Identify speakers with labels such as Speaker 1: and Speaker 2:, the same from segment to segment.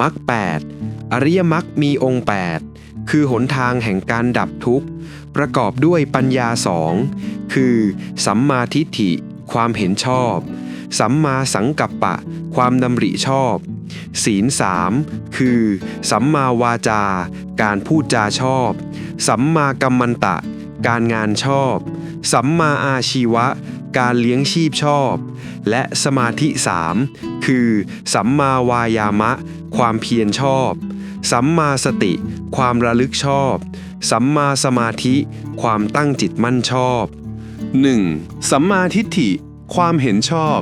Speaker 1: มรรคแปดอริยมรรคมีองค์แปดคือหนทางแห่งการดับทุกข์ ประกอบด้วยปัญญาสองคือ สัมมาทิฏฐิ ความเห็นชอบ สัมมาสังกัปปะ ความดำริชอบ ศีลสามคือ สัมมาวาจา การพูดจาชอบ สัมมากัมมันตะ การงานชอบ สัมมาอาชีวะ การเลี้ยงชีพชอบ และสมาธิสามคือ สัมมาวายามะ ความเพียรชอบ สัมมาสติ ความระลึกชอบ สัมมาสมาธิ ความตั้งจิตมั่นชอบ
Speaker 2: 1. สัมมาทิฏฐิ ความเห็นชอบ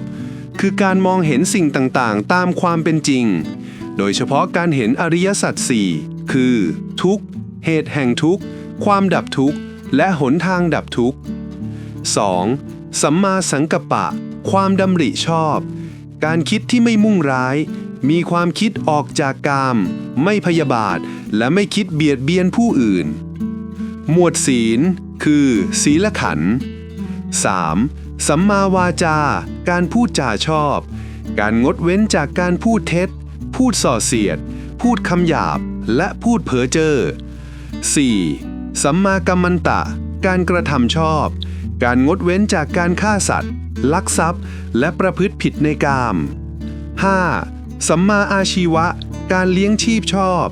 Speaker 2: คือการมองเห็นสิ่งต่างๆ ตามความเป็นจริง โดยเฉพาะการเห็นอริยสัจสี่คือ ทุกข์ เหตุแห่งทุกข์ ความดับทุกข์ และหนทางดับทุกข์ 2. สัมมาสังกัปปะ ความดำริชอบ การคิดที่ไม่มุ่งร้าย มีความคิดออกจากกาม ไม่พยาบาท และไม่คิดเบียดเบียนผู้อื่น หมวดศีล คือ ศีลขันธ์ 3. สัมมาวาจา การพูดจาชอบ การงดเว้นจากการพูดเท็จ พูดส่อเสียด พูดคำหยาบ และพูดเพ้อเจ้อ 4. สัมมากัมมันตะ การกระทำชอบ การงดเว้นจากการฆ่าสัตว์ ลักทรัพย์ และประพฤติผิดในกาม 5. สัมมาอาชีวะ การเลี้ยงชีพชอบ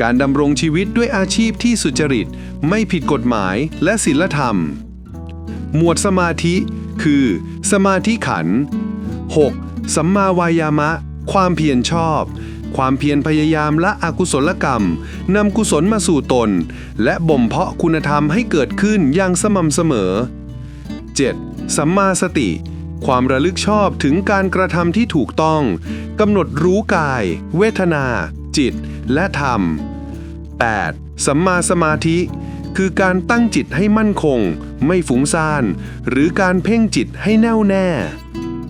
Speaker 2: การดำรงชีวิตด้วยอาชีพที่สุจริต ไม่ผิดกฎหมายและศีลธรรม หมวดสมาธิ คือ สมาธิขัน 6. สัมมาวายามะ ความเพียรชอบ ความเพียรพยายามละอกุศลกรรมนำกุศลมาสู่ตน และบ่มเพาะคุณธรรมให้เกิดขึ้นอย่างสม่ำเสมอ 7. สัมมาสติ ความระลึกชอบถึงการกระทำที่ถูกต้องกำหนดรู้กาย เวทนา จิต และธรรม 8. สัมมาสมาธิ คือการตั้งจิตให้มั่นคง ไม่ฟุ้งซ่าน หรือการเพ่งจิตให้แน่วแน่